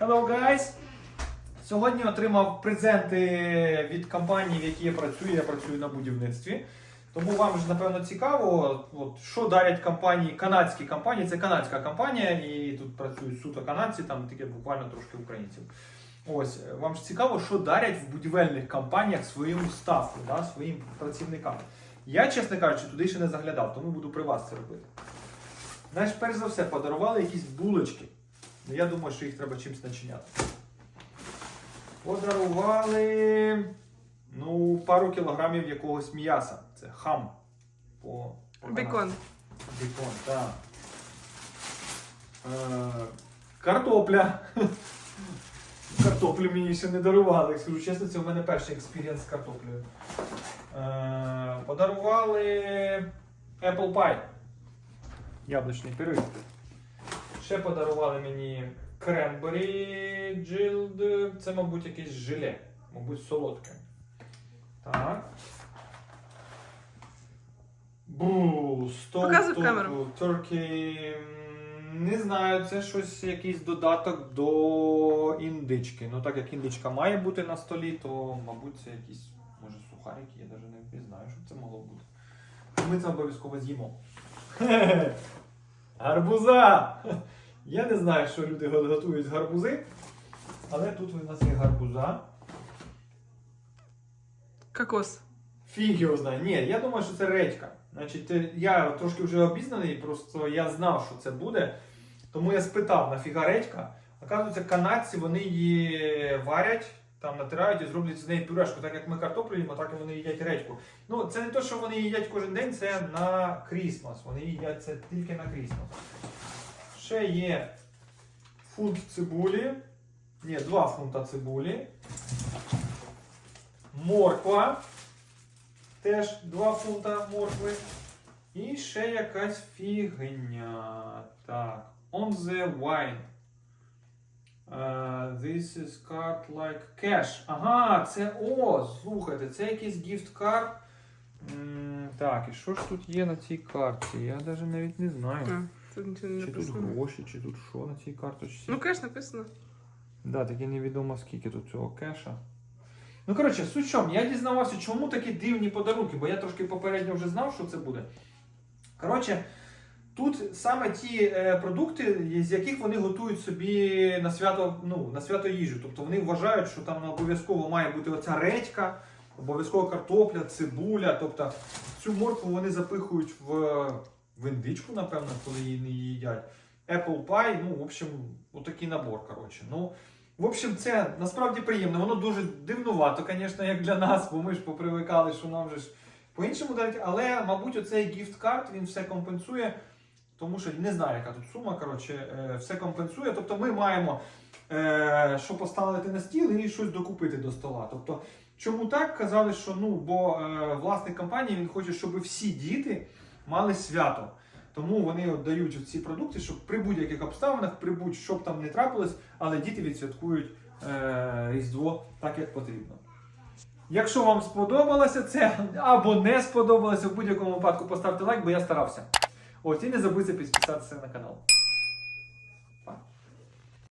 Hello guys! Сьогодні отримав презенти від компанії, в якій я працюю. Я працюю на будівництві. Тому вам ж напевно цікаво, от, що дарять компанії, канадські компанії. Це канадська компанія, і тут працюють суто канадці, там таке буквально трошки українців. Ось вам ж цікаво, що дарять в будівельних компаніях своєму стафу, да, своїм працівникам. Я, чесно кажучи, туди ще не заглядав, тому буду при вас це робити. Знаєш, перш за все, подарували якісь булочки. Ну, я думаю, що їх треба чимось начиняти. Подарували ну, пару кілограмів якогось м'яса. Це хам. По, по Бекон. Бекон, так. Е, картопля. Картоплю мені ще не дарували. Скажу чесно, це у мене перший експірієнс з картоплею. Е, подарували Apple Pie. Яблучний пиріг. Ще подарували мені Cranberry Jilled. Це, мабуть, якесь желе. Мабуть, солодке. Так. Бу, стоп, Показуй в стоп, камеру. Turkey. Не знаю, це щось якийсь додаток до індички. Ну так як індичка має бути на столі, то мабуть це якісь, може, сухарики, я навіть не, не знаю, що це могло бути. Ми це обов'язково з'їмо. Гарбуза! Я не знаю, що люди готують з гарбузи, але тут у нас є гарбуза. Кокос. Фіг його знає. Ні, я думаю, що це редька. Значить, е, я трошки вже обізнаний, просто я знав, що це буде. Тому я спитав, нафіга редька. Оказується, канадці вони її варять, там натирають і зроблять з неї пюрешку. Так як ми картоплю їмо, так і вони їдять редьку. Ну, це не те, що вони їдять кожен день, це на Крісмас. Вони їдять це тільки на Крісмас. Ще є фунт цибулі. Ні, два фунта цибулі. Морква. Теж 2 фунта моркви. І ще якась фігня. Так. On the wine. Uh, this is card like cash. Ага, це о, слухайте, це якийсь gift card. М, Так, і що ж тут є на цій карті? Я навіть навіть не знаю. Тут нічого не Чи тут написано. гроші, чи тут що на цій карточці? Ну, кеш написано. Да, таке невідомо скільки тут цього кеша. Ну, коротше, суть в чому, я дізнавався, чому такі дивні подарунки, бо я трошки попередньо вже знав, що це буде. Коротше, тут саме ті е, продукти, з яких вони готують собі на свято, ну, на свято їжу. Тобто вони вважають, що там обов'язково має бути оця редька, обов'язково картопля, цибуля. Тобто цю моркву вони запихують в, в індичку, напевно, коли її не їдять. Apple Pie, ну, в общем, отакий набор, коротше. Ну, в общем, це насправді приємно. Воно дуже дивнувато, звісно, як для нас, бо ми ж попривикали, що нам же ж по-іншому дають. Але, мабуть, оцей гіфт-карт він все компенсує, тому що не знаю, яка тут сума, коротше, е, все компенсує. Тобто ми маємо е, що поставити на стіл і щось докупити до стола. Тобто, чому так? Казали, що ну, бо е, власник компанії він хоче, щоб всі діти мали свято. Тому вони от дають ці продукти, щоб при будь-яких обставинах, при будь-що там не трапилось, але діти відсвяткують е, Різдво так, як потрібно. Якщо вам сподобалося це або не сподобалося, в будь-якому випадку поставте лайк, бо я старався. Ось і не забудьте підписатися на канал.